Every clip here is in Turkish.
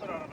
닥터라는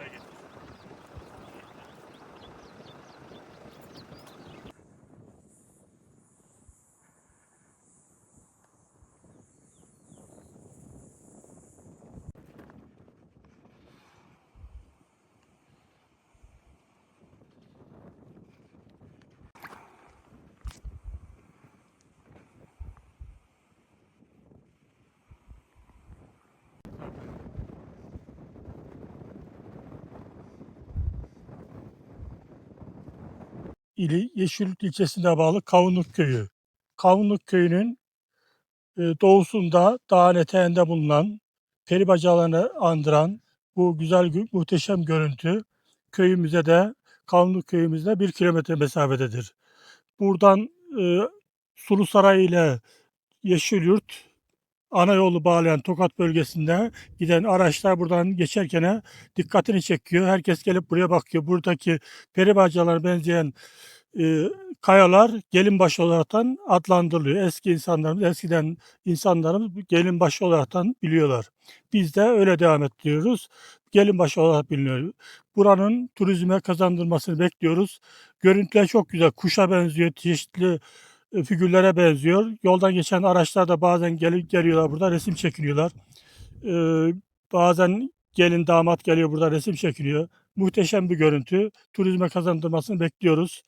ili Yeşilyurt ilçesine bağlı Kavunluk Köyü. Kavunluk Köyü'nün e, doğusunda dağın eteğinde bulunan peri bacalarını andıran bu güzel gü- muhteşem görüntü köyümüze de Kavunluk köyümüzde bir kilometre mesafededir. Buradan e, Sulusaray ile Yeşilyurt ana yolu bağlayan Tokat bölgesinde giden araçlar buradan geçerken dikkatini çekiyor. Herkes gelip buraya bakıyor. Buradaki peri bacalarına benzeyen e, kayalar gelinbaşı olaraktan adlandırılıyor. Eski insanlarımız, eskiden insanlarımız gelinbaşı olaraktan biliyorlar. Biz de öyle devam ettiriyoruz. Gelinbaşı olarak biliniyor. Buranın turizme kazandırmasını bekliyoruz. Görüntüler çok güzel. Kuşa benziyor. Çeşitli figürlere benziyor. Yoldan geçen araçlar da bazen gelip geliyorlar burada resim çekiliyorlar. Ee, bazen gelin damat geliyor burada resim çekiliyor. Muhteşem bir görüntü. Turizme kazandırmasını bekliyoruz.